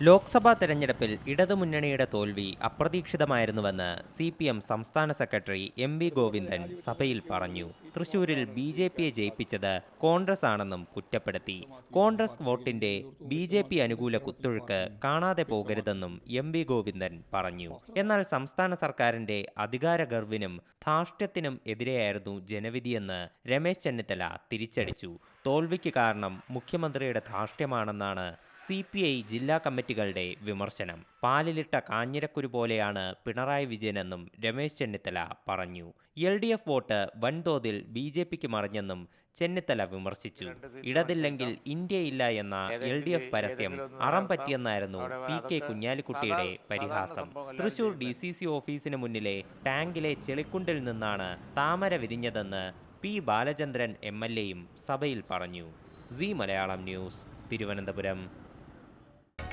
ലോക്സഭാ തെരഞ്ഞെടുപ്പിൽ ഇടതുമുന്നണിയുടെ തോൽവി അപ്രതീക്ഷിതമായിരുന്നുവെന്ന് സി പി എം സംസ്ഥാന സെക്രട്ടറി എം വി ഗോവിന്ദൻ സഭയിൽ പറഞ്ഞു. തൃശൂരിൽ ബി ജെ പിയെ ജയിപ്പിച്ചത് കോൺഗ്രസ് ആണെന്നും കുറ്റപ്പെടുത്തി. കോൺഗ്രസ് വോട്ടിന്റെ ബി ജെ പി അനുകൂല കുത്തൊഴുക്ക് കാണാതെ പോകരുതെന്നും എം വി ഗോവിന്ദൻ പറഞ്ഞു. എന്നാൽ സംസ്ഥാന സർക്കാരിന്റെ അധികാര ഗർവിനും ധാർഷ്ട്യത്തിനും എതിരെയായിരുന്നു ജനവിധിയെന്ന് രമേശ് ചെന്നിത്തല തിരിച്ചടിച്ചു. തോൽവിക്ക് കാരണം മുഖ്യമന്ത്രിയുടെ ധാർഷ്ട്യമാണെന്നാണ് സി പി ഐ ജില്ലാ കമ്മിറ്റികളുടെ വിമർശനം. പാലിലിട്ട കാഞ്ഞിരക്കുരു പോലെയാണ് പിണറായി വിജയനെന്നും രമേശ് ചെന്നിത്തല പറഞ്ഞു. എൽ ഡി എഫ് വോട്ട് വൻതോതിൽ ബി ജെ പിക്ക് മറിഞ്ഞെന്നും ചെന്നിത്തല വിമർശിച്ചു. ഇടതില്ലെങ്കിൽ ഇന്ത്യയില്ല എന്ന എൽ ഡി എഫ് പരസ്യം അറം പറ്റിയെന്നായിരുന്നു പി കെ കുഞ്ഞാലിക്കുട്ടിയുടെ പരിഹാസം. തൃശൂർ ഡി സി സി ഓഫീസിന് മുന്നിലെ ടാങ്കിലെ ചെളിക്കുണ്ടിൽ നിന്നാണ് താമര വിരിഞ്ഞതെന്ന് പി ബാലചന്ദ്രൻ എം എൽ എയും സഭയിൽ പറഞ്ഞു. C Malayalam news Thiruvananthapuram.